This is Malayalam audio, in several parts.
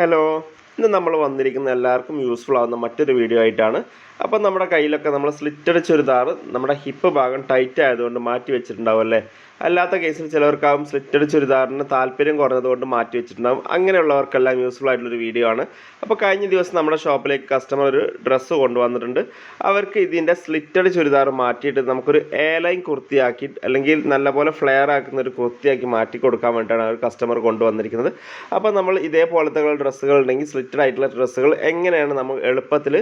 ഹലോ ഇന്ന് നമ്മൾ വന്നിരിക്കുന്ന എല്ലാവർക്കും യൂസ്ഫുൾ ആവുന്ന മറ്റൊരു വീഡിയോ ആയിട്ടാണ്. അപ്പം നമ്മുടെ കയ്യിലൊക്കെ നമ്മൾ സ്ലിറ്റഡ് ചുരിദാർ നമ്മുടെ ഹിപ്പ് ഭാഗം ടൈറ്റ് ആയതുകൊണ്ട് മാറ്റി വെച്ചിട്ടുണ്ടാവും അല്ലേ? അല്ലാത്ത കേസിൽ ചിലവർക്കാവും സ്ലിറ്റഡ് ചുരിദാറിന് താല്പര്യം കുറഞ്ഞതുകൊണ്ട് മാറ്റി വെച്ചിട്ടുണ്ടാവും. അങ്ങനെയുള്ളവർക്കെല്ലാം യൂസ്ഫുൾ ആയിട്ടുള്ളൊരു വീഡിയോ ആണ്. അപ്പോൾ കഴിഞ്ഞ ദിവസം നമ്മുടെ ഷോപ്പിലേക്ക് കസ്റ്റമർ ഒരു ഡ്രസ്സ് കൊണ്ടുവന്നിട്ടുണ്ട്. അവർക്ക് ഇതിന്റെ സ്ലിറ്റഡ് ചുരിദാർ മാറ്റിയിട്ട് നമുക്കൊരു എ ലൈൻ കുർത്തിയാക്കി അല്ലെങ്കിൽ നല്ലപോലെ ഫ്ലെയർ ആക്കുന്ന ഒരു കുർത്തിയാക്കി മാറ്റി കൊടുക്കാൻ വേണ്ടിയിട്ടാണ് അവർ കസ്റ്റമർ കൊണ്ടുവന്നിരിക്കുന്നത്. അപ്പോൾ നമ്മൾ ഇതേപോലത്തെ ഡ്രസ്സുകൾ ഉണ്ടെങ്കിൽ സ്ലിറ്റഡ് ആയിട്ടുള്ള ഡ്രസ്സുകൾ എങ്ങനെയാണ് നമ്മൾ എളുപ്പത്തിൽ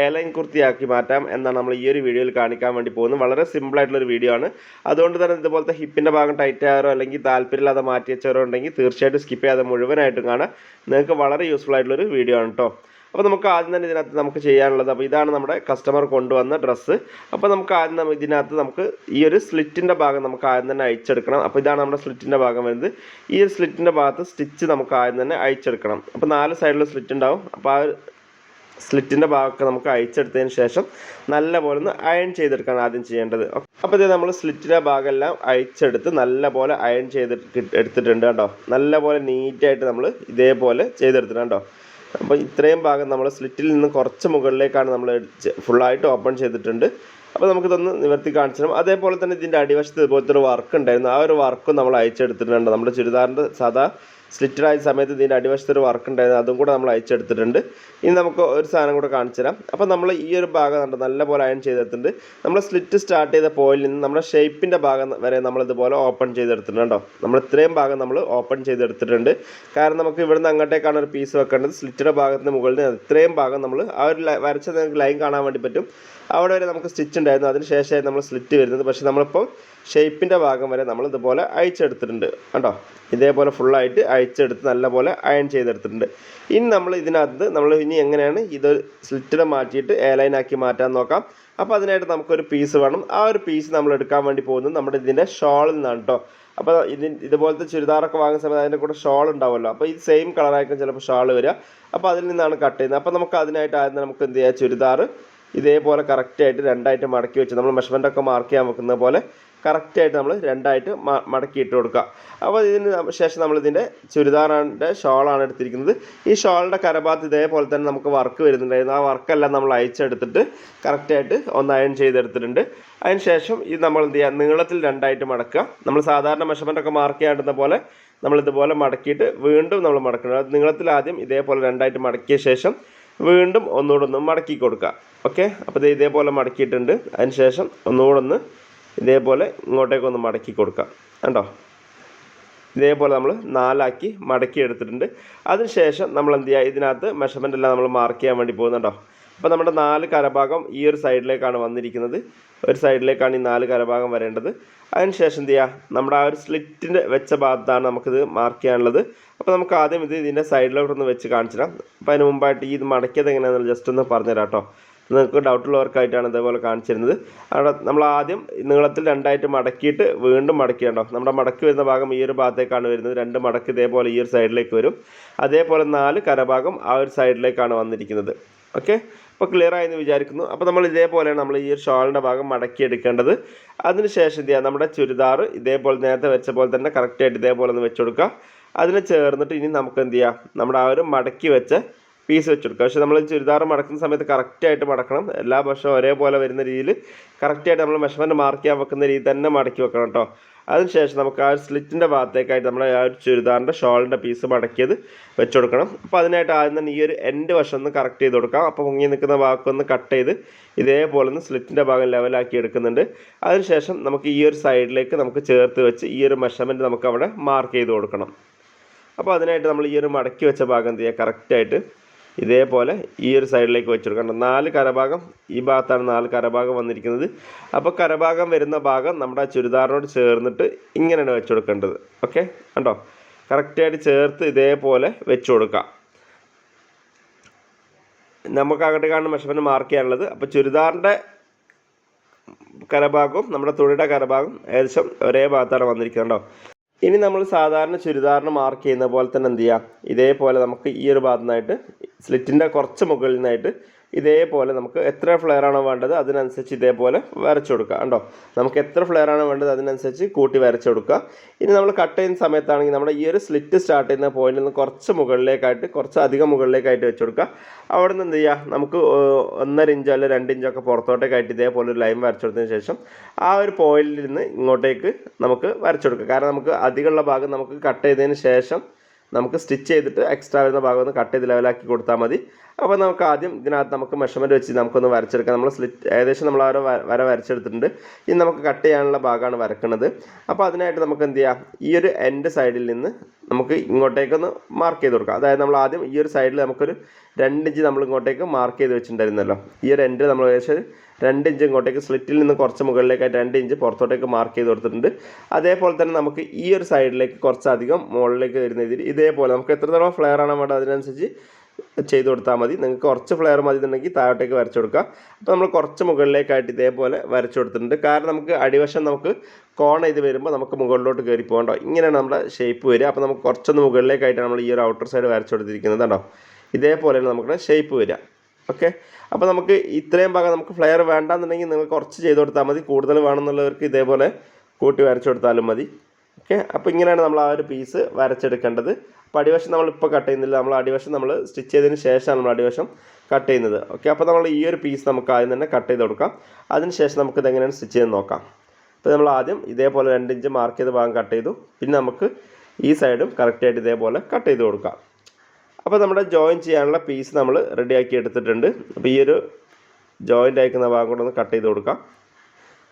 എയർലൈൻ കുർത്തിയാക്കി മാറ്റാം എന്നാണ് നമ്മൾ ഈ ഒരു വീഡിയോയിൽ കാണിക്കാൻ വേണ്ടി പോകുന്നത്. വളരെ സിമ്പിൾ ആയിട്ടുള്ള ഒരു വീഡിയോ ആണ്. അതുകൊണ്ട് തന്നെ ഇതുപോലത്തെ ഹിപ്പിന്റെ ഭാഗം ടൈറ്റ് ആയവരോ അല്ലെങ്കിൽ താല്പര്യമില്ലാതെ മാറ്റി വെച്ചവരോ ഉണ്ടെങ്കിൽ തീർച്ചയായിട്ടും സ്കിപ്പ് ചെയ്യാതെ മുഴുവനായിട്ടും കാണാം നിങ്ങൾക്ക് വളരെ യൂസ്ഫുൾ ആയിട്ടുള്ള ഒരു വീഡിയോ ആണ് കേട്ടോ അപ്പോൾ നമുക്ക് ആദ്യം തന്നെ ഇതിനകത്ത് നമുക്ക് ചെയ്യാനുള്ളത് അപ്പോൾ ഇതാണ് നമ്മുടെ കസ്റ്റമർ കൊണ്ടുവന്ന ഡ്രസ്സ് അപ്പോൾ നമുക്ക് ആദ്യം ഇതിനകത്ത് നമുക്ക് ഈ ഒരു സ്ലിറ്റിന്റെ ഭാഗം നമുക്ക് ആദ്യം തന്നെ അയച്ചെടുക്കണം അപ്പോൾ ഇതാണ് നമ്മുടെ സ്ലിറ്റിന്റെ ഭാഗം വരുന്നത്. ഈ ഒരു സ്ലിറ്റിന്റെ ഭാഗത്ത് സ്റ്റിച്ച് നമുക്ക് ആദ്യം തന്നെ അയച്ചെടുക്കണം അപ്പോൾ നാല് സൈഡിൽ സ്ലിറ്റ് ഉണ്ടാവും. അപ്പോൾ ആ സ്ലിറ്റിന്റെ ഭാഗമൊക്കെ നമുക്ക് അഴിച്ചെടുത്തതിന് ശേഷം നല്ലപോലെ ഒന്ന് അയൺ ചെയ്തെടുക്കാൻ ആദ്യം ചെയ്യേണ്ടത്. അപ്പോൾ ഇത് നമ്മൾ സ്ലിറ്റിന്റെ ഭാഗമെല്ലാം അഴിച്ചെടുത്ത് നല്ലപോലെ അയൺ ചെയ്ത് എടുത്തിട്ടുണ്ട് കേട്ടോ നല്ലപോലെ നീറ്റായിട്ട് നമ്മൾ ഇതേപോലെ ചെയ്തെടുത്തിട്ടുണ്ട് കേട്ടോ അപ്പോൾ ഇത്രയും ഭാഗം നമ്മൾ സ്ലിറ്റിൽ നിന്ന് കുറച്ച് മുകളിലേക്കാണ് നമ്മൾ ഫുള്ളായിട്ട് ഓപ്പൺ ചെയ്തിട്ടുണ്ട്. അപ്പോൾ നമുക്ക് നമുക്കിതൊന്ന് നിവർത്തി കാണിച്ചു അതേപോലെ തന്നെ ഇതിന്റെ അടിവശത്ത് ഇതുപോലത്തെ ഒരു വർക്ക് ഉണ്ടായിരുന്നു. ആ ഒരു വർക്കും നമ്മൾ അയച്ചെടുത്തിട്ടുണ്ട്. നമ്മുടെ ചുരിദാറിന്റെ സാധാ സ്ലിറ്റഡായ സമയത്ത് ഇതിന്റെ അടിവശത്ത് ഒരു വർക്ക് ഉണ്ടായിരുന്നു. അതും കൂടെ നമ്മൾ അയച്ചെടുത്തിട്ടുണ്ട്. ഇനി നമുക്ക് ഒരു സാധനം കൂടെ കാണിച്ചു തരാം അപ്പോൾ നമ്മൾ ഈ ഒരു ഭാഗം കണ്ട്? നല്ലപോലെ അയൺ ചെയ്തെടുത്തിട്ടുണ്ട്. നമ്മൾ സ്ലിറ്റ് സ്റ്റാർട്ട് ചെയ്ത പോയിൽ നിന്ന് നമ്മുടെ ഷേപ്പിന്റെ ഭാഗം വരെ നമ്മൾ ഇതുപോലെ ഓപ്പൺ ചെയ്തെടുത്തിട്ടുണ്ട് കേട്ടോ നമ്മൾ ഇത്രയും ഭാഗം നമ്മൾ ഓപ്പൺ ചെയ്തെടുത്തിട്ടുണ്ട്. കാരണം നമുക്ക് ഇവിടുന്ന് അങ്ങോട്ടേക്കാണ് ഒരു പീസ് വെക്കേണ്ടത്. സ്ലിറ്റിന്റെ ഭാഗത്തിന് മുകളിൽ ഇത്രയും ഭാഗം നമ്മൾ ആ ഒരു വരച്ച ലൈൻ കാണാൻ വേണ്ടി പറ്റും. അവിടെ വരെ നമുക്ക് സ്റ്റിച്ച് ഉണ്ടായിരുന്നു. അതിന് ശേഷമായി നമ്മൾ സ്ലിറ്റ് വരുന്നത്. പക്ഷേ നമ്മളിപ്പോൾ ഷേപ്പിന്റെ ഭാഗം വരെ നമ്മൾ ഇതുപോലെ അയച്ചെടുത്തിട്ടുണ്ട് കേട്ടോ ഇതേപോലെ ഫുള്ളായിട്ട് അയച്ചെടുത്ത് നല്ലപോലെ അയൺ ചെയ്തെടുത്തിട്ടുണ്ട്. ഇനി നമ്മൾ ഇതിനകത്ത് നമ്മൾ ഇനി എങ്ങനെയാണ് ഇത് സ്ലിറ്റിനെ മാറ്റിയിട്ട് എ ആക്കി മാറ്റാൻ നോക്കാം. അപ്പോൾ അതിനായിട്ട് നമുക്കൊരു പീസ് വേണം. ആ ഒരു പീസ് നമ്മൾ എടുക്കാൻ വേണ്ടി പോകുന്നത് നമ്മുടെ ഇതിന്റെ ഷോളിൽ നിന്നാണ് കേട്ടോ അപ്പോൾ ഇതിന് ഇതുപോലത്തെ ചുരിദാറൊക്കെ വാങ്ങുന്ന സമയത്ത് അതിന്റെ കൂടെ ഷോൾ ഉണ്ടാവുമല്ലോ. അപ്പോൾ ഇത് സെയിം കളറായിരിക്കും ചിലപ്പോൾ ഷാൾ വരിക. അപ്പോൾ അതിൽ നിന്നാണ് കട്ട് ചെയ്യുന്നത്. അപ്പോൾ നമുക്ക് അതിനായിട്ട് ആദ്യം നമുക്ക് എന്ത് ചെയ്യാം? ചുരിദാർ ഇതേപോലെ കറക്റ്റായിട്ട് രണ്ടായിട്ട് മടക്കി വെച്ച് നമ്മൾ മെഷർമെന്റ് ഒക്കെ മാർക്ക് ചെയ്യാൻ വെക്കുന്ന പോലെ കറക്റ്റായിട്ട് നമ്മൾ രണ്ടായിട്ട് മടക്കിയിട്ട് കൊടുക്കുക. അപ്പോൾ ഇതിന് ശേഷം നമ്മളിതിന്റെ ചുരിദാറിന്റെ ഷോളാണ് എടുത്തിരിക്കുന്നത്. ഈ ഷോളിന്റെ കരഭാഗത്ത് ഇതേപോലെ തന്നെ നമുക്ക് വർക്ക് വരുന്നുണ്ടായിരുന്നു. ആ വർക്കെല്ലാം നമ്മൾ അയച്ചെടുത്തിട്ട് കറക്റ്റായിട്ട് ഒന്ന് അയൺ ചെയ്തെടുത്തിട്ടുണ്ട്. അതിന് ശേഷം ഇത് നമ്മൾ എന്ത് ചെയ്യുക? നീളത്തിൽ രണ്ടായിട്ട് മടക്കുക. നമ്മൾ സാധാരണ മെഷർമെന്റ് ഒക്കെ മാർക്ക് ചെയ്യാണ്ടുന്ന പോലെ നമ്മളിതുപോലെ മടക്കിയിട്ട് വീണ്ടും നമ്മൾ മടക്കണം. നീളത്തിൽ ആദ്യം ഇതേപോലെ രണ്ടായിട്ട് മടക്കിയ ശേഷം വീണ്ടും ഒന്നുകൂടെ ഒന്ന് മടക്കി കൊടുക്കുക. ഓക്കെ? അപ്പോൾ ഇത് ഇതേപോലെ മടക്കിയിട്ടുണ്ട്. അതിന് ശേഷം ഒന്നുകൂടെ ഒന്ന് ഇതേപോലെ ഇങ്ങോട്ടേക്ക് ഒന്ന് മടക്കി കൊടുക്കുക. കണ്ടോ? ഇതേപോലെ നമ്മൾ നാലാക്കി മടക്കി എടുത്തിട്ടുണ്ട്. അതിനുശേഷം നമ്മൾ എന്ത് ചെയ്യുക? ഇതിനകത്ത് മെഷർമെന്റ് എല്ലാം നമ്മൾ മാർക്ക് ചെയ്യാൻ വേണ്ടി പോകുന്നുണ്ടോ? അപ്പോൾ നമ്മുടെ നാല് കരഭാഗം ഈ ഒരു സൈഡിലേക്കാണ് വന്നിരിക്കുന്നത്. ഒരു സൈഡിലേക്കാണ് ഈ നാല് കരഭാഗം വരേണ്ടത്. അതിനുശേഷം എന്ത് ചെയ്യുക നമ്മുടെ ആ ഒരു സ്ലിറ്റിന്റെ വെച്ച ഭാഗത്താണ് നമുക്കിത് മാർക്ക് ചെയ്യാനുള്ളത്. അപ്പോൾ നമുക്ക് ആദ്യം ഇത് ഇതിന്റെ സൈഡിലോട്ടൊന്ന് വെച്ച് കാണിച്ചു തരാം അപ്പോൾ അതിന് മുമ്പായിട്ട് ഈ ഇത് മടക്കിയത് എങ്ങനെയാണെന്ന് ജസ്റ്റ് ഒന്ന് പറഞ്ഞുതരാം കേട്ടോ നിങ്ങൾക്ക് ഡൗട്ടുള്ളവർക്കായിട്ടാണ് ഇതേപോലെ കാണിച്ചിരുന്നത്. അവിടെ നമ്മൾ ആദ്യം നീളത്തിൽ രണ്ടായിട്ട് മടക്കിയിട്ട് വീണ്ടും മടക്കിയുണ്ടോ നമ്മുടെ മടക്കി വരുന്ന ഭാഗം ഈ ഒരു ഭാഗത്തേക്കാണ് വരുന്നത്. രണ്ട് മടക്ക് ഇതേപോലെ ഈ ഒരു സൈഡിലേക്ക് വരും. അതേപോലെ നാല് കരഭാഗം ആ ഒരു സൈഡിലേക്കാണ് വന്നിരിക്കുന്നത്. ഓക്കെ? അപ്പോൾ ക്ലിയർ ആയെന്ന് വിചാരിക്കുന്നു. അപ്പോൾ നമ്മൾ ഇതേപോലെയാണ് നമ്മൾ ഈ ഒരു ഷോളിന്റെ ഭാഗം മടക്കി എടുക്കേണ്ടത് അതിനുശേഷം എന്ത് ചെയ്യുക നമ്മുടെ ചുരിദാർ ഇതേപോലെ നേരത്തെ വെച്ച പോലെ തന്നെ കറക്റ്റായിട്ട് ഇതേപോലെ ഒന്ന് വെച്ച് കൊടുക്കുക. അതിന് ചേർന്നിട്ട് ഇനി നമുക്ക് എന്ത് ചെയ്യാം? നമ്മുടെ ആ ഒരു മടക്കി വെച്ച പീസ് വെച്ചെടുക്കുക പക്ഷേ നമ്മൾ ചുരിദാർ മടക്കുന്ന സമയത്ത് കറക്റ്റായിട്ട് മടക്കണം. എല്ലാ പക്ഷവും ഒരേപോലെ വരുന്ന രീതിയിൽ കറക്റ്റായിട്ട് നമ്മൾ മെഷർമെന്റ് മാർക്ക് ചെയ്യാൻ വെക്കുന്ന രീതി തന്നെ മടക്കി വെക്കണം കേട്ടോ അതിനുശേഷം നമുക്ക് ആ സ്ലിറ്റിന്റെ ഭാഗത്തേക്കായിട്ട് നമ്മൾ ആ ഒരു ചുരിദാറിന്റെ ഷോളിന്റെ പീസ് മടക്കിയത് വെച്ച് കൊടുക്കണം അപ്പോൾ അതിനായിട്ട് ആദ്യം തന്നെ ഈ ഒരു എൻഡ് വശം ഒന്ന് കറക്റ്റ് ചെയ്ത് കൊടുക്കാം. അപ്പോൾ മുങ്ങി നിൽക്കുന്ന ഭാഗം ഒന്ന് കട്ട് ചെയ്ത് ഇതേപോലെ ഒന്ന് സ്ലിറ്റിന്റെ ഭാഗം ലെവലാക്കി എടുക്കുന്നുണ്ട്. അതിനുശേഷം നമുക്ക് ഈ ഒരു സൈഡിലേക്ക് നമുക്ക് ചേർത്ത് വെച്ച് ഈ ഒരു മെഷർമെന്റ് നമുക്ക് അവിടെ മാർക്ക് ചെയ്ത് കൊടുക്കണം. അപ്പോൾ അതിനായിട്ട് നമ്മൾ ഈ ഒരു മടക്കി വെച്ച ഭാഗം എന്ത് ചെയ്യുക? കറക്റ്റായിട്ട് ഇതേപോലെ ഈ ഒരു സൈഡിലേക്ക് വെച്ച് കൊടുക്കണം നാല് കരഭാഗം ഈ ഭാഗത്താണ് നാല് കരഭാഗം വന്നിരിക്കുന്നത്. അപ്പോൾ കരഭാഗം വരുന്ന ഭാഗം നമ്മുടെ ചുരിദാറിനോട് ചേർന്നിട്ട് ഇങ്ങനെയാണ് വെച്ച് കൊടുക്കേണ്ടത്. ഓക്കെ? കണ്ടോ? കറക്റ്റായിട്ട് ചേർത്ത് ഇതേപോലെ വെച്ച് കൊടുക്കാം. നമുക്ക് അങ്ങോട്ട് കാണുന്ന മെഷർമെന്റ് മാർക്ക് ചെയ്യാനുള്ളത്. അപ്പോൾ ചുരിദാറിന്റെ കരഭാഗവും നമ്മുടെ തുണിയുടെ കരഭാഗം ഏകദേശം ഒരേ ഭാഗത്താണ് വന്നിരിക്കുന്നത് കേട്ടോ ഇനി നമ്മൾ സാധാരണ ചുരിദാറിന് മാർക്ക് ചെയ്യുന്ന പോലെ തന്നെ എന്ത് ചെയ്യുക ഇതേപോലെ നമുക്ക് ഈ ഒരു ഭാഗത്തു നിന്നായിട്ട് സ്ലിറ്റിന്റെ കുറച്ച് മുകളിൽ നിന്നായിട്ട് ഇതേപോലെ നമുക്ക് എത്ര ഫ്ലെയർ ആണോ വേണ്ടത് അതിനനുസരിച്ച് ഇതേപോലെ വരച്ചു കൊടുക്കുക കണ്ടോ? നമുക്ക് എത്ര ഫ്ലെയർ ആണോ വേണ്ടത് അതിനനുസരിച്ച് കൂട്ടി വരച്ചു കൊടുക്കുക ഇനി നമ്മൾ കട്ട് ചെയ്യുന്ന സമയത്താണെങ്കിൽ നമ്മുടെ ഈ ഒരു സ്ലിറ്റ് സ്റ്റാർട്ട് ചെയ്യുന്ന പോയിന്റിൽ നിന്ന് കുറച്ച് മുകളിലേക്കായിട്ട് കുറച്ച് അധികം മുകളിലേക്കായിട്ട് വെച്ച് കൊടുക്കുക അവിടെ നിന്ന് എന്ത് ചെയ്യുക നമുക്ക് ഒന്നര ഇഞ്ചോ അല്ലെങ്കിൽ രണ്ട് ഇഞ്ചോ ഒക്കെ പുറത്തോട്ടേക്കായിട്ട് ഇതേപോലെ ഒരു ലൈൻ വരച്ചു കൊടുത്തതിന് ശേഷം ആ ഒരു പോയിന്റിൽ നിന്ന് ഇങ്ങോട്ടേക്ക് നമുക്ക് വരച്ചു കൊടുക്കുക കാരണം നമുക്ക് അധികമുള്ള ഭാഗം നമുക്ക് കട്ട് ചെയ്തതിന് ശേഷം നമുക്ക് സ്റ്റിച്ച് ചെയ്തിട്ട് എക്സ്ട്രാ വരുന്ന ഭാഗം ഒന്ന് കട്ട് ചെയ്ത് ലെവലാക്കി കൊടുത്താൽ മതി. അപ്പോൾ നമുക്ക് ആദ്യം ഇതിനകത്ത് നമുക്ക് മെഷർമെന്റ് വെച്ച് നമുക്കൊന്ന് വരച്ചെടുക്കാം. നമ്മൾ സ്ലിറ്റ് ഏകദേശം നമ്മൾ വര വര വരച്ചെടുത്തിട്ടുണ്ട്. ഇനി നമുക്ക് കട്ട് ചെയ്യാനുള്ള ഭാഗമാണ് വരക്കുന്നത്. അപ്പോൾ അതിനായിട്ട് നമുക്ക് എന്ത് ചെയ്യാം? ഈ ഒരു എൻഡ് സൈഡിൽ നിന്ന് നമുക്ക് ഇങ്ങോട്ടേക്കൊന്ന് മാർക്ക് ചെയ്ത് കൊടുക്കാം. അതായത് നമ്മൾ ആദ്യം ഈ ഒരു സൈഡിൽ നമുക്കൊരു രണ്ട് ഇഞ്ച് നമ്മൾ ഇങ്ങോട്ടേക്ക് മാർക്ക് ചെയ്ത് വെച്ചിട്ടുണ്ടായിരുന്നല്ലോ. ഈ ഒരു എൻഡ് നമ്മൾ ഏകദേശം രണ്ട് ഇഞ്ച് ഇങ്ങോട്ടേക്ക് സ്ലിറ്റിൽ നിന്ന് കുറച്ച് മുകളിലേക്കായിട്ട് രണ്ട് ഇഞ്ച് പുറത്തോട്ടേക്ക് മാർക്ക് ചെയ്ത് കൊടുത്തിട്ടുണ്ട്. അതേപോലെ തന്നെ നമുക്ക് ഈ ഒരു സൈഡിലേക്ക് കുറച്ചധികം മുകളിലേക്ക് വരുന്ന രീതിയിൽ ഇതേപോലെ നമുക്ക് എത്രത്തോളം ഫ്ലെയർ ആണ് വേണ്ടത് അതിനനുസരിച്ച് ചെയ്ത് കൊടുത്താൽ മതി. നിങ്ങൾക്ക് കുറച്ച് ഫ്ലെയർ മതി എന്നുണ്ടെങ്കിൽ താഴോട്ടേക്ക് വരച്ചു കൊടുക്കുക. അപ്പോൾ നമ്മൾ കുറച്ച് മുകളിലേക്കായിട്ട് ഇതേപോലെ വരച്ചു കൊടുത്തിട്ടുണ്ട്. കാരണം നമുക്ക് അടിവശം നമുക്ക് കോൺ ചെയ്ത് വരുമ്പോൾ നമുക്ക് മുകളിലോട്ട് കയറി പോകണ്ടോ. ഇങ്ങനെയാണ് നമ്മുടെ ഷേപ്പ് വരിക. അപ്പോൾ നമുക്ക് കുറച്ചൊന്ന് മുകളിലേക്കായിട്ടാണ് നമ്മൾ ഈ ഒരു ഔട്ടർ സൈഡ് വരച്ചു കൊടുത്തിരിക്കുന്നത് കണ്ടോ? ഇതേപോലെയാണ് നമ്മുടെ ഷേപ്പ് വരിക. ഓക്കെ അപ്പോൾ നമുക്ക് ഇത്രയും ഭാഗം നമുക്ക് ഫ്ലെയർ വേണ്ടാന്നുണ്ടെങ്കിൽ നിങ്ങൾ കുറച്ച് ചെയ്ത് കൊടുത്താൽ മതി. കൂടുതൽ വേണമെന്നുള്ളവർക്ക് ഇതേപോലെ കൂട്ടി വരച്ചു കൊടുത്താലും മതി. ഓക്കെ അപ്പോൾ ഇങ്ങനെയാണ് നമ്മൾ ആ ഒരു പീസ് വരച്ചെടുക്കേണ്ടത്. അപ്പോൾ അടിവശം നമ്മൾ ഇപ്പോൾ കട്ട് ചെയ്യുന്നില്ല. നമ്മൾ അടിവശം നമ്മൾ സ്റ്റിച്ച് ചെയ്തതിന് ശേഷമാണ് നമ്മൾ അടിവശം കട്ട് ചെയ്യുന്നത്. ഓക്കെ അപ്പോൾ നമ്മൾ ഈ ഒരു പീസ് നമുക്ക് ആദ്യം തന്നെ കട്ട് ചെയ്ത് കൊടുക്കാം. അതിന് ശേഷം നമുക്ക് ഇതെങ്ങനെയാണ് സ്റ്റിച്ച് ചെയ്ത് നോക്കാം. അപ്പോൾ നമ്മൾ ആദ്യം ഇതേപോലെ രണ്ട് ഇഞ്ച് മാർക്ക് ചെയ്ത് ഭാഗം കട്ട് ചെയ്തു. പിന്നെ നമുക്ക് ഈ സൈഡും കറക്റ്റായിട്ട് ഇതേപോലെ കട്ട് ചെയ്ത് കൊടുക്കാം. അപ്പോൾ നമ്മുടെ ജോയിൻ ചെയ്യാനുള്ള പീസ് നമ്മൾ റെഡിയാക്കി എടുത്തിട്ടുണ്ട്. അപ്പോൾ ഈ ഒരു ജോയിന്റ് അയക്കുന്ന ഭാഗം കൂടെ ഒന്ന് കട്ട് ചെയ്ത് കൊടുക്കാം.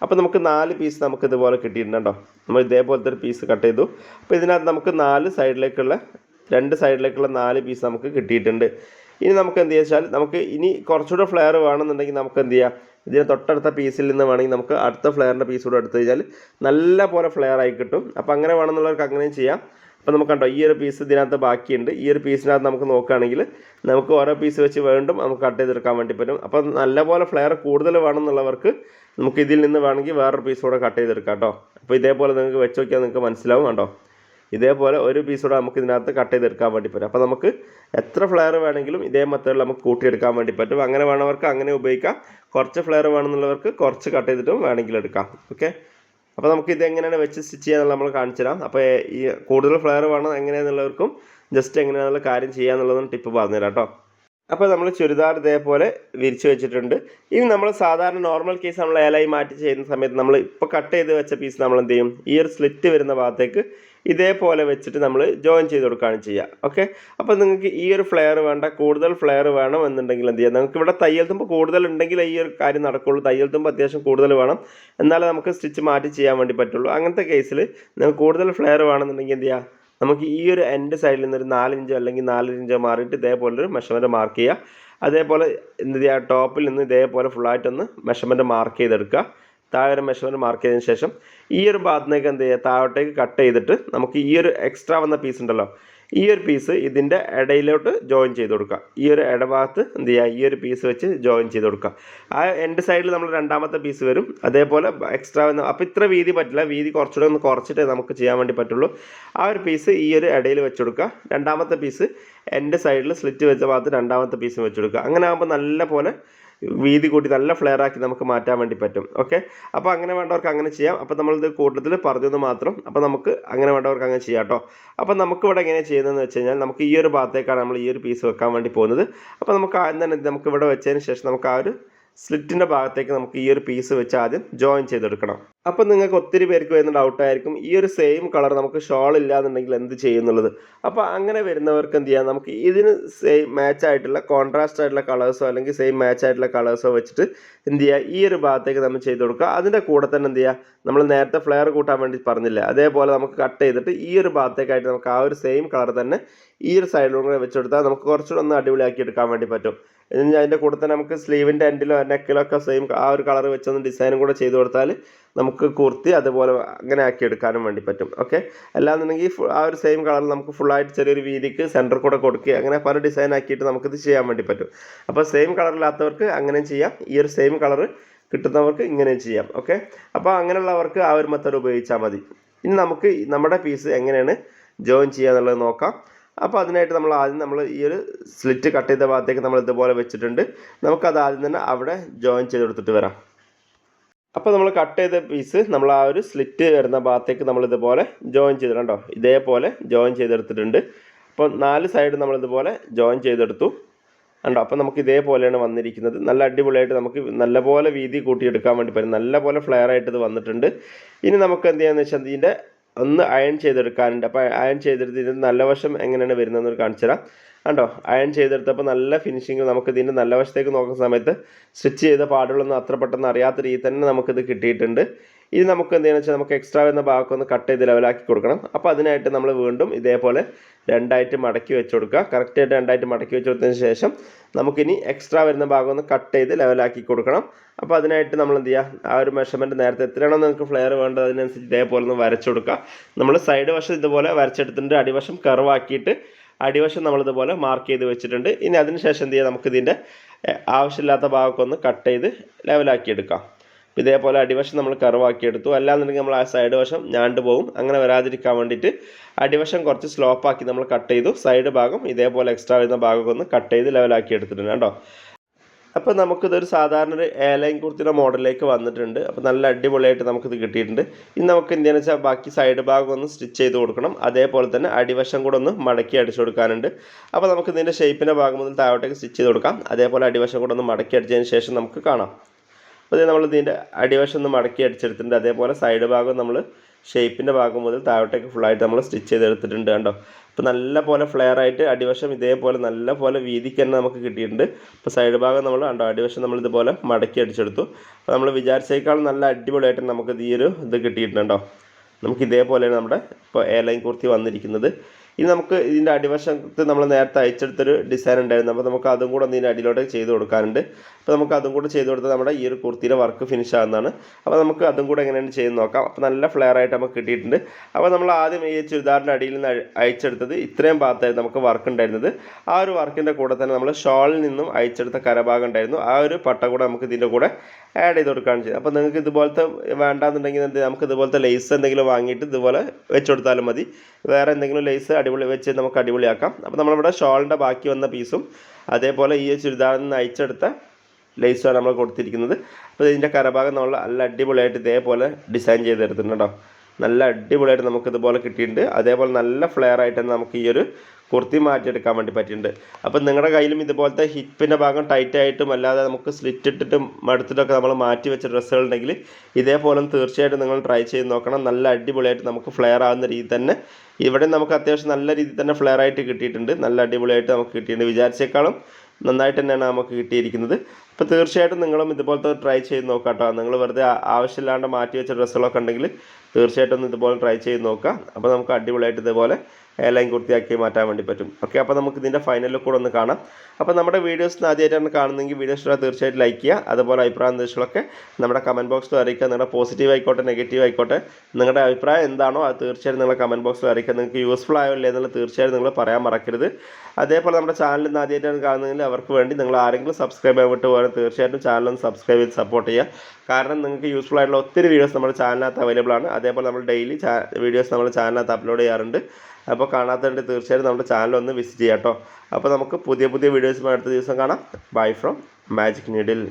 അപ്പോൾ നമുക്ക് നാല് പീസ് നമുക്ക് ഇതുപോലെ കിട്ടിയിട്ടുണ്ട് കേട്ടോ. നമ്മൾ ഇതേപോലത്തെ ഒരു പീസ് കട്ട് ചെയ്തു. അപ്പോൾ ഇതിനകത്ത് നമുക്ക് നാല് സൈഡിലേക്കുള്ള രണ്ട് സൈഡിലേക്കുള്ള നാല് പീസ് നമുക്ക് കിട്ടിയിട്ടുണ്ട്. ഇനി നമുക്ക് എന്ത് വെച്ചാൽ നമുക്ക് ഇനി കുറച്ചുകൂടെ ഫ്ലെയർ വേണമെന്നുണ്ടെങ്കിൽ നമുക്ക് എന്ത് ചെയ്യാം? ഇതിന് തൊട്ടടുത്ത പീസിൽ നിന്ന് വേണമെങ്കിൽ നമുക്ക് അടുത്ത ഫ്ലെയറിന്റെ പീസ് കൂടെ എടുത്തു കഴിഞ്ഞാൽ നല്ല പോലെ ഫ്ലെയർ ആയി കിട്ടും. അപ്പോൾ അങ്ങനെ വേണമെന്നുള്ളവർക്ക് അങ്ങനെയും ചെയ്യാം. അപ്പോൾ നമുക്ക് കണ്ടോ ഈ ഒരു പീസ് ഇതിനകത്ത് ബാക്കിയുണ്ട്. ഈ ഒരു പീസിനകത്ത് നമുക്ക് നോക്കുകയാണെങ്കിൽ നമുക്ക് ഓരോ പീസ് വെച്ച് വേണ്ടും നമുക്ക് കട്ട് ചെയ്തെടുക്കാൻ വേണ്ടി പറ്റും. അപ്പോൾ നല്ലപോലെ ഫ്ലെയർ കൂടുതൽ വേണമെന്നുള്ളവർക്ക് നമുക്ക് ഇതിൽ നിന്ന് വേണമെങ്കിൽ വേറൊരു പീസ് കൂടെ കട്ട് ചെയ്തെടുക്കാം കേട്ടോ. അപ്പോൾ ഇതേപോലെ നിങ്ങൾക്ക് വെച്ച് നോക്കിയാൽ നിങ്ങൾക്ക് മനസ്സിലാവും കണ്ടോ ഇതേപോലെ ഒരു പീസോടെ നമുക്ക് ഇതിനകത്ത് കട്ട് ചെയ്തെടുക്കാൻ വേണ്ടി പറ്റും. അപ്പോൾ നമുക്ക് എത്ര ഫ്ലെയർ വേണമെങ്കിലും ഇതേ മെത്തേഡിൽ നമുക്ക് കൂട്ടിയെടുക്കാൻ വേണ്ടി പറ്റും. അങ്ങനെ വേണവർക്ക് അങ്ങനെ ഉപയോഗിക്കാം. കുറച്ച് ഫ്ലെയർ വേണമെന്നുള്ളവർക്ക് കുറച്ച് കട്ട് ചെയ്തിട്ടും വേണമെങ്കിൽ എടുക്കാം. ഓക്കെ അപ്പോൾ നമുക്ക് ഇത് എങ്ങനെയാണ് വെച്ച് സ്റ്റിച്ച് ചെയ്യാന്നുള്ള നമ്മൾ കാണിച്ചു തരാം. അപ്പോൾ ഈ കൂടുതൽ ഫ്ലെയർ വേണം എങ്ങനെയാണെന്നുള്ളവർക്കും ജസ്റ്റ് എങ്ങനെയാണെന്നുള്ള കാര്യം ചെയ്യാന്നുള്ളതും ടിപ്പ് പറഞ്ഞുതരാം കേട്ടോ. അപ്പോൾ നമ്മൾ ചുരിദാർ ഇതേപോലെ വിരിച്ചു വെച്ചിട്ടുണ്ട്. ഇനി നമ്മൾ സാധാരണ നോർമൽ കേസ് നമ്മൾ ഏലായി മാറ്റി ചെയ്യുന്ന സമയത്ത് നമ്മൾ ഇപ്പോൾ കട്ട് ചെയ്ത് വെച്ച പീസ് നമ്മൾ എന്ത് ചെയ്യും? ഈ ഒരു സ്ലിറ്റ് വരുന്ന ഭാഗത്തേക്ക് ഇതേപോലെ വെച്ചിട്ട് നമ്മൾ ജോയിൻ ചെയ്ത് കൊടുക്കുകയാണ് ചെയ്യുക. ഓക്കെ അപ്പോൾ നിങ്ങൾക്ക് ഈ ഒരു ഫ്ലെയർ വേണ്ട കൂടുതൽ ഫ്ലെയർ വേണം എന്നുണ്ടെങ്കിൽ എന്ത് ചെയ്യാം? നമുക്ക് ഇവിടെ തയ്യൽ തുമ്പ് കൂടുതൽ ഉണ്ടെങ്കിൽ ഈ ഒരു കാര്യം നടക്കുള്ളൂ. തയ്യൽ തുമ്പ് അത്യാവശ്യം കൂടുതൽ വേണം. എന്നാലേ നമുക്ക് സ്റ്റിച്ച് മാറ്റി ചെയ്യാൻ വേണ്ടി പറ്റുള്ളൂ. അങ്ങനത്തെ കേസിൽ നിങ്ങൾക്ക് കൂടുതൽ ഫ്ലെയർ വേണമെന്നുണ്ടെങ്കിൽ എന്ത് ചെയ്യുക നമുക്ക് ഈ ഒരു എൻഡ് സൈഡിൽ നിന്ന് ഒരു നാലിഞ്ചോ അല്ലെങ്കിൽ നാലര മാറിയിട്ട് ഇതേപോലെ ഒരു മെഷർമെന്റ് മാർക്ക് ചെയ്യുക. അതേപോലെ എന്ത് ചെയ്യുക? ടോപ്പിൽ നിന്ന് ഇതേപോലെ ഫുള്ളായിട്ടൊന്ന് മെഷർമെന്റ് മാർക്ക് ചെയ്തെടുക്കുക. താഴെ ഒരു മെഷർമെന്റ് മാർക്ക് ചെയ്തതിന് ശേഷം ഈ ഒരു ഭാഗത്തേക്ക് എന്ത് ചെയ്യുക? താഴോട്ടേക്ക് കട്ട് ചെയ്തിട്ട് നമുക്ക് ഈ ഒരു എക്സ്ട്രാ വന്ന പീസ് ഉണ്ടല്ലോ ഈ ഒരു പീസ് ഇതിന്റെ ഇടയിലോട്ട് ജോയിൻ ചെയ്ത് കൊടുക്കുക. ഈ ഒരു ഇടഭാഗത്ത് എന്ത് ചെയ്യുക? ഈ ഒരു പീസ് വെച്ച് ജോയിൻ ചെയ്ത് കൊടുക്കുക. ആ എൻഡ് സൈഡിൽ നമ്മൾ രണ്ടാമത്തെ പീസ് വരും. അതേപോലെ എക്സ്ട്രാ വന്ന അപ്പോൾ ഇത്ര വീതി പറ്റില്ല. വീതി കുറച്ചുകൂടെ ഒന്ന് കുറച്ചിട്ടേ നമുക്ക് ചെയ്യാൻ വേണ്ടി പറ്റുള്ളൂ. ആ ഒരു പീസ് ഈ ഒരു ഇടയിൽ വെച്ച് കൊടുക്കുക. രണ്ടാമത്തെ പീസ് എന്റെ സൈഡിൽ സ്ലിറ്റ് വെച്ച ഭാഗത്ത് രണ്ടാമത്തെ പീസ് വെച്ച് കൊടുക്കുക. അങ്ങനെ ആകുമ്പോൾ നല്ല പോലെ വീതി കൂട്ടി നല്ല ഫ്ലെയർ ആക്കി നമുക്ക് മാറ്റാൻ വേണ്ടി പറ്റും. ഓക്കെ അപ്പോൾ അങ്ങനെ വേണ്ടവർക്ക് അങ്ങനെ ചെയ്യാം. അപ്പോൾ നമ്മളിത് കൂട്ടത്തിൽ പറഞ്ഞത് മാത്രം. അപ്പോൾ നമുക്ക് അങ്ങനെ വേണ്ടവർക്ക് അങ്ങനെ ചെയ്യാം കേട്ടോ അപ്പോൾ നമുക്ക് ഇവിടെ എങ്ങനെ ചെയ്യുന്നതെന്ന് വെച്ച് കഴിഞ്ഞാൽ നമുക്ക് ഈ ഒരു ഭാഗത്തേക്കാണ് നമ്മൾ ഈ ഒരു പീസ് വെക്കാൻ വേണ്ടി പോകുന്നത്. അപ്പോൾ നമുക്ക് ആദ്യം തന്നെ നമുക്ക് ഇവിടെ വെച്ചതിന് ശേഷം നമുക്ക് ആ ഒരു സ്ലിറ്റിന്റെ ഭാഗത്തേക്ക് നമുക്ക് ഈ ഒരു പീസ് വെച്ച് ആദ്യം ജോയിൻ ചെയ്തെടുക്കണം. അപ്പോൾ നിങ്ങൾക്ക് ഒത്തിരി പേർക്ക് വരുന്ന ഡൗട്ടായിരിക്കും ഈ ഒരു സെയിം കളർ നമുക്ക് ഷോൾ ഇല്ലാന്നുണ്ടെങ്കിൽ എന്ത് ചെയ്യുന്നുള്ളത്? അപ്പോൾ അങ്ങനെ വരുന്നവർക്ക് എന്ത് ചെയ്യാം? നമുക്ക് ഇതിന് സെയിം മാച്ച് ആയിട്ടുള്ള കോൺട്രാസ്റ്റ് ആയിട്ടുള്ള കളേഴ്സോ അല്ലെങ്കിൽ സെയിം മാച്ച് ആയിട്ടുള്ള കളേഴ്സോ വെച്ചിട്ട് എന്ത് ചെയ്യുക ഈ ഒരു ഭാഗത്തേക്ക് നമ്മൾ ചെയ്ത് കൊടുക്കുക. അതിന്റെ കൂടെ തന്നെ എന്ത് ചെയ്യുക നമ്മൾ നേരത്തെ ഫ്ലെയർ കൂട്ടാൻ വേണ്ടി പറഞ്ഞില്ല? അതേപോലെ നമുക്ക് കട്ട് ചെയ്തിട്ട് ഈ ഒരു ഭാഗത്തേക്കായിട്ട് നമുക്ക് ആ ഒരു സെയിം കളർ തന്നെ ഈ ഒരു സൈഡിലും കൂടെ വെച്ച് കൊടുത്താൽ നമുക്ക് കുറച്ചുകൂടെ ഒന്ന് അടിപൊളിയാക്കി എടുക്കാൻ വേണ്ടി പറ്റും. അതിന്റെ കൂടെ തന്നെ നമുക്ക് സ്ലീവിന്റെ എൻഡിലോ നെക്കിലോ ഒക്കെ സെയിം ആ ഒരു കളർ വെച്ചൊന്ന് ഡിസൈനും കൂടെ ചെയ്ത് കൊടുത്താൽ നമുക്ക് കുർത്തി അതുപോലെ അങ്ങനെ ആക്കി എടുക്കാനും വേണ്ടി പറ്റും. ഓക്കെ അല്ലാന്നുണ്ടെങ്കിൽ ആ ഒരു സെയിം കളർ നമുക്ക് ഫുള്ളായിട്ട് ചെറിയൊരു വീതിക്ക് സെന്റർ കൂടെ കൊടുക്കുക. അങ്ങനെ പല ഡിസൈൻ ആക്കിയിട്ട് നമുക്കിത് ചെയ്യാൻ വേണ്ടി പറ്റും. അപ്പോൾ സെയിം കളറില്ലാത്തവർക്ക് അങ്ങനെയും ചെയ്യാം. ഈ ഒരു സെയിം കളർ കിട്ടുന്നവർക്ക് ഇങ്ങനെ ചെയ്യാം. ഓക്കെ അപ്പോൾ അങ്ങനെയുള്ളവർക്ക് ആ ഒരു മെത്തേഡ് ഉപയോഗിച്ചാൽ മതി. ഇനി നമുക്ക് നമ്മുടെ പീസ് എങ്ങനെയാണ് ജോയിൻ ചെയ്യുക എന്നുള്ളത് നോക്കാം. അപ്പോൾ അതിനായിട്ട് നമ്മൾ ആദ്യം നമ്മൾ ഈ ഒരു സ്ലിറ്റ് കട്ട് ചെയ്ത ഭാഗത്തേക്ക് നമ്മൾ ഇതുപോലെ വെച്ചിട്ടുണ്ട്. നമുക്കത് ആദ്യം തന്നെ അവിടെ ജോയിൻ ചെയ്ത് കൊടുത്തിട്ട് വരാം. അപ്പോൾ നമ്മൾ കട്ട് ചെയ്ത പീസ് നമ്മൾ ആ ഒരു സ്ലിറ്റ് വരുന്ന ഭാഗത്തേക്ക് നമ്മൾ ഇതുപോലെ ജോയിൻ ചെയ്തിട്ടുണ്ടോ ഇതേപോലെ ജോയിൻ ചെയ്തെടുത്തിട്ടുണ്ട്. അപ്പോൾ നാല് സൈഡ് നമ്മൾ ഇതുപോലെ ജോയിൻ ചെയ്തെടുത്തു. കണ്ടോ? അപ്പോൾ നമുക്ക് ഇതേപോലെയാണ് വന്നിരിക്കുന്നത്. നല്ല അടിപൊളിയായിട്ട് നമുക്ക് നല്ലപോലെ വീതി കൂട്ടിയെടുക്കാൻ വേണ്ടി പറ്റും. നല്ലപോലെ ഫ്ലെയർ ആയിട്ട് ഇത് വന്നിട്ടുണ്ട്. ഇനി നമുക്ക് എന്ത് ചെയ്യാന്ന് വെച്ചാൽ ഇതിന്റെ ഒന്ന് അയൺ ചെയ്തെടുക്കാനുണ്ട്. അപ്പോൾ അയൺ ചെയ്തെടുത്ത് ഇതിന്റെ നല്ല വശം എങ്ങനെയാണ് വരുന്നതെന്ന് കാണിച്ചു തരാം. കണ്ടോ? അയൺ ചെയ്തെടുത്തപ്പോൾ നല്ല ഫിനിഷിങ് നമുക്ക് ഇതിന്റെ നല്ല വശത്തേക്ക് നോക്കുന്ന സമയത്ത് സ്റ്റിച്ച് ചെയ്ത പാടുകളൊന്നും അത്ര പെട്ടെന്ന് അറിയാത്ത രീതിയിൽ തന്നെ നമുക്കിത് കിട്ടിയിട്ടുണ്ട്. ഇനി നമുക്ക് എന്ത് ചെയ്യണം വെച്ചാൽ നമുക്ക് എക്സ്ട്രാ വരുന്ന ഭാഗമൊക്കെ ഒന്ന് കട്ട് ചെയ്ത് ലെവലാക്കി കൊടുക്കണം. അപ്പോൾ അതിനായിട്ട് നമ്മൾ വീണ്ടും ഇതേപോലെ രണ്ടായിട്ട് മടക്കി വെച്ച് കൊടുക്കുക. കറക്റ്റായിട്ട് രണ്ടായിട്ട് മടക്കി വെച്ച് കൊടുത്തതിന് ശേഷം നമുക്കിനി എക്സ്ട്രാ വരുന്ന ഭാഗം ഒന്ന് കട്ട് ചെയ്ത് ലെവലാക്കി കൊടുക്കണം. അപ്പോൾ അതിനായിട്ട് നമ്മൾ എന്ത് ചെയ്യുക ആ ഒരു മെഷർമെന്റ് നേരത്തെ എത്രയാണോ നിങ്ങൾക്ക് ഫ്ലെയർ വേണ്ടത് അതിനനുസരിച്ച് ഇതേപോലെ ഒന്ന് വരച്ചു കൊടുക്കുക. നമ്മൾ സൈഡ് വശം ഇതുപോലെ വരച്ചെടുത്തിട്ട് അടിവശം കർവാക്കിയിട്ട് അടിവശം നമ്മളിതുപോലെ മാർക്ക് ചെയ്ത് വെച്ചിട്ടുണ്ട്. ഇനി അതിന് ശേഷം എന്ത് ചെയ്യുക നമുക്കിതിന്റെ ആവശ്യമില്ലാത്ത ഭാഗമൊക്കെ ഒന്ന് കട്ട് ചെയ്ത് ലെവലാക്കി എടുക്കാം. ഇതേപോലെ അടിവശം നമ്മൾ കർവാക്കി എടുത്തു. അല്ലാന്നുണ്ടെങ്കിൽ നമ്മൾ ആ സൈഡ് വശം ഞാണ്ട് പോകും അങ്ങനെ വരാതിരിക്കാൻ വേണ്ടിയിട്ട് അടിവശം കുറച്ച് സ്ലോപ്പാക്കി നമ്മൾ കട്ട് ചെയ്തു. സൈഡ് ഭാഗം ഇതേപോലെ എക്സ്ട്രാ വരുന്ന ഭാഗമൊക്കെ ഒന്ന് കട്ട് ചെയ്ത് ലെവലാക്കി എടുത്തിട്ടുണ്ട് കേട്ടോ. അപ്പോൾ നമുക്കിതൊരു സാധാരണ ഒരു എയർലൈൻ കുർത്തിയുടെ മോഡലിലേക്ക് വന്നിട്ടുണ്ട്. അപ്പോൾ നല്ല അടിപൊളിയായിട്ട് നമുക്കിത് കിട്ടിയിട്ടുണ്ട്. ഇനി നമുക്ക് എന്തെന്ന് വെച്ചാൽ ബാക്കി സൈഡ് ഭാഗം ഒന്ന് സ്റ്റിച്ച് ചെയ്ത് കൊടുക്കണം. അതേപോലെ തന്നെ അടിവശം കൂടെ ഒന്ന് മടക്കി അടിച്ചു കൊടുക്കാനുണ്ട്. അപ്പോൾ നമുക്ക് ഇതിന്റെ ഷേപ്പിന്റെ ഭാഗം മുതൽ താഴോട്ടേക്ക് സ്റ്റിച്ച് ചെയ്ത് കൊടുക്കാം. അതേപോലെ അടിവശം കൂടെ ഒന്ന് മടക്കി അടിച്ചതിന് ശേഷം നമുക്ക് കാണാം. അപ്പോൾ നമ്മൾ ഇതിന്റെ അടിവശം ഒന്ന് മടക്കി അടിച്ചെടുത്തിട്ടുണ്ട്. അതേപോലെ സൈഡ് ഭാഗം നമ്മൾ ഷേപ്പിന്റെ ഭാഗം മുതൽ താഴോട്ടേക്ക് ഫുള്ളായിട്ട് നമ്മൾ സ്റ്റിച്ച് ചെയ്തെടുത്തിട്ടുണ്ട് കണ്ടോ? അപ്പോൾ നല്ല പോലെ ഫ്ലെയർ ആയിട്ട് അടിവശം ഇതേപോലെ നല്ല പോലെ വീതിക്ക് തന്നെ നമുക്ക് കിട്ടിയിട്ടുണ്ട്. അപ്പോൾ സൈഡ് ഭാഗം നമ്മൾ കണ്ടോ അടിവശം നമ്മൾ ഇതുപോലെ മടക്കി അടിച്ചെടുത്തു. അപ്പോൾ നമ്മൾ വിചാരിച്ചേക്കാൾ നല്ല അടിപൊളിയായിട്ട് നമുക്ക് ഈ ഒരു ഇത് കിട്ടിയിട്ടുണ്ട് കിട്ടിയിട്ടുണ്ടോ നമുക്ക് ഇതേപോലെയാണ് നമ്മുടെ ഇപ്പോൾ എയർലൈൻ കുർത്തി വന്നിരിക്കുന്നത്. ഇനി നമുക്ക് ഇതിന്റെ അടിവശത്ത് നമ്മൾ നേരത്തെ അയച്ചെടുത്തൊരു ഡിസൈൻ ഉണ്ടായിരുന്നു. അപ്പോൾ നമുക്ക് അതും കൂടെ ഒന്ന് ഇതിന്റെ അടിയിലോട്ട് ചെയ്ത് കൊടുക്കാനുണ്ട്. അപ്പോൾ നമുക്ക് അതും കൂടെ ചെയ്ത് കൊടുത്താൽ നമ്മുടെ ഈ ഒരു കുർത്തിയുടെ വർക്ക് ഫിനിഷ് ആകുന്നതാണ് അപ്പോൾ നമുക്ക് അതും കൂടെ എങ്ങനെയാണ് ചെയ്ത് നോക്കാം. അപ്പോൾ നല്ല ഫ്ലെയർ ആയിട്ട് നമുക്ക് കിട്ടിയിട്ടുണ്ട്. അപ്പോൾ നമ്മൾ ആദ്യം ഈ ചുരിദാറിന്റെ അടിയിൽ നിന്ന് അയച്ചെടുത്തത് ഇത്രയും ഭാഗത്തായിരുന്നു നമുക്ക് വർക്ക് ഉണ്ടായിരുന്നത്. ആ ഒരു വർക്കിന്റെ കൂടെ തന്നെ നമ്മൾ ഷോളിൽ നിന്നും അയച്ചെടുത്ത കരഭാഗം ഉണ്ടായിരുന്നു. ആ ഒരു പട്ട കൂടെ നമുക്ക് ഇതിന്റെ കൂടെ ആഡ് ചെയ്ത് കൊടുക്കുകയാണ് ചെയ്യുന്നത്. അപ്പോൾ നിങ്ങൾക്ക് ഇതുപോലത്തെ വേണ്ടാന്നുണ്ടെങ്കിൽ നമുക്ക് ഇതുപോലത്തെ ലേസ് എന്തെങ്കിലും വാങ്ങിയിട്ട് ഇതുപോലെ വെച്ച് കൊടുത്താലും മതി. വേറെ എന്തെങ്കിലും ലേസ് അടിപൊളി വെച്ച് നമുക്ക് അടിപൊളിയാക്കാം. അപ്പോൾ നമ്മളിവിടെ ഷോളിന്റെ ബാക്കി വന്ന പീസും അതേപോലെ ഈ ചുരിദാറിൽ നിന്ന് അയച്ചെടുത്ത ലേസുമാണ് നമ്മൾ കൊടുത്തിരിക്കുന്നത്. അപ്പോൾ ഇതിന്റെ കരഭാഗം നമ്മൾ നല്ല അടിപൊളിയായിട്ട് ഇതേപോലെ ഡിസൈൻ ചെയ്തെടുത്തിട്ടുണ്ട് കേട്ടോ. നല്ല അടിപൊളിയായിട്ട് നമുക്ക് ഇതുപോലെ കിട്ടിയിട്ടുണ്ട്. അതേപോലെ നല്ല ഫ്ലെയർ ആയിട്ട് നമുക്ക് ഈ ഒരു കുർത്തി മാറ്റിയെടുക്കാൻ വേണ്ടി പറ്റിയിട്ടുണ്ട്. അപ്പം നിങ്ങളുടെ കയ്യിലും ഇതുപോലത്തെ ഹിപ്പിന്റെ ഭാഗം ടൈറ്റ് ആയിട്ടും അല്ലാതെ നമുക്ക് സ്ലിറ്റ് ഇട്ടിട്ടും മടുത്തിട്ടൊക്കെ നമ്മൾ മാറ്റി വെച്ച ഡ്രസ്സുകൾ ഉണ്ടെങ്കിൽ ഇതേപോലെ തീർച്ചയായിട്ടും നിങ്ങൾ ട്രൈ ചെയ്ത് നോക്കണം. നല്ല അടിപൊളിയായിട്ട് നമുക്ക് ഫ്ലെയർ ആവുന്ന രീതിയിൽ തന്നെ. ഇവിടെ നമുക്ക് അത്യാവശ്യം നല്ല രീതിയിൽ തന്നെ ഫ്ലെയർ ആയിട്ട് കിട്ടിയിട്ടുണ്ട്. നല്ല അടിപൊളിയായിട്ട് നമുക്ക് കിട്ടിയിട്ടുണ്ട്. വിചാരിച്ചേക്കാളും നന്നായിട്ട് തന്നെയാണ് നമുക്ക് കിട്ടിയിരിക്കുന്നത്. അപ്പോൾ തീർച്ചയായിട്ടും നിങ്ങളും ഇതുപോലത്തെ ട്രൈ ചെയ്ത് നോക്കാം കേട്ടോ നിങ്ങൾ വെറുതെ ആവശ്യമില്ലാണ്ട് മാറ്റി വെച്ച ഡ്രസ്സുകളൊക്കെ ഉണ്ടെങ്കിൽ തീർച്ചയായിട്ടും ഒന്ന് ഇതുപോലെ ട്രൈ ചെയ്ത് നോക്കാം അപ്പോൾ നമുക്ക് അടിപൊളിയായിട്ട് ഇതുപോലെ എയർലൈൻ കുർത്തിയാക്കി മാറ്റാൻ വേണ്ടി പറ്റും. ഓക്കെ അപ്പോൾ നമുക്ക് ഇതിന്റെ ഫൈനൽ ലുക്ക് കൂടെ ഒന്ന് കാണാം. അപ്പോൾ നമ്മുടെ വീഡിയോസ് ആദ്യമായിട്ടാണ് കാണുന്നതെങ്കിൽ വീഡിയോ ഇഷ്ടം തീർച്ചയായിട്ടും ലൈക്ക് ചെയ്യുക. അതുപോലെ അഭിപ്രായ നിർദ്ദേശങ്ങളൊക്കെ നമ്മുടെ കമന്റ് ബോക്സിൽ അറിയിക്കുക. നിങ്ങളുടെ പോസിറ്റീവ് ആയിക്കോട്ടെ നെഗറ്റീവ് ആയിക്കോട്ടെ നിങ്ങളുടെ അഭിപ്രായം എന്താണോ അത് തീർച്ചയായും നിങ്ങൾ കമന്റ് ബോക്സിൽ അറിയിക്കുക. നിങ്ങൾക്ക് യൂസ്ഫുൾ ആയോ ഇല്ലേ എന്നുള്ളത് തീർച്ചയായും നിങ്ങൾ പറയാൻ മറക്കരുത്. അതേപോലെ നമ്മുടെ ചാനൽ ഇന്ന് ആദ്യമായിട്ടാണ് കാണുന്നതെങ്കിൽ അവർക്ക് വേണ്ടി നിങ്ങൾ ആരെങ്കിലും സബ്സ്ക്രൈബ് വിട്ട് പോകാൻ തീർച്ചയായിട്ടും ചാനലൊന്ന് സബ്സ്ക്രൈബ് ചെയ്ത് സപ്പോർട്ട് ചെയ്യുക. കാരണം നിങ്ങൾക്ക് യൂസ്ഫുൾ ആയിട്ടുള്ള ഒത്തിരി വീഡിയോസ് നമ്മുടെ ചാനലിനകത്ത് അവൈലബിൾ ആണ്. അതേപോലെ നമ്മൾ ഡെയിലി വീഡിയോസ് നമ്മുടെ ചാനലിനകത്ത് അപ്ലോഡ് ചെയ്യാറുണ്ട്. അപ്പോൾ കാണാത്തതുകൊണ്ട് തീർച്ചയായിട്ടും നമ്മുടെ ചാനൽ ഒന്ന് വിസിറ്റ് ചെയ്യാം കേട്ടോ അപ്പോൾ നമുക്ക് പുതിയ പുതിയ വീഡിയോസുമായി അടുത്ത ദിവസം കാണാം. Bye from magic needle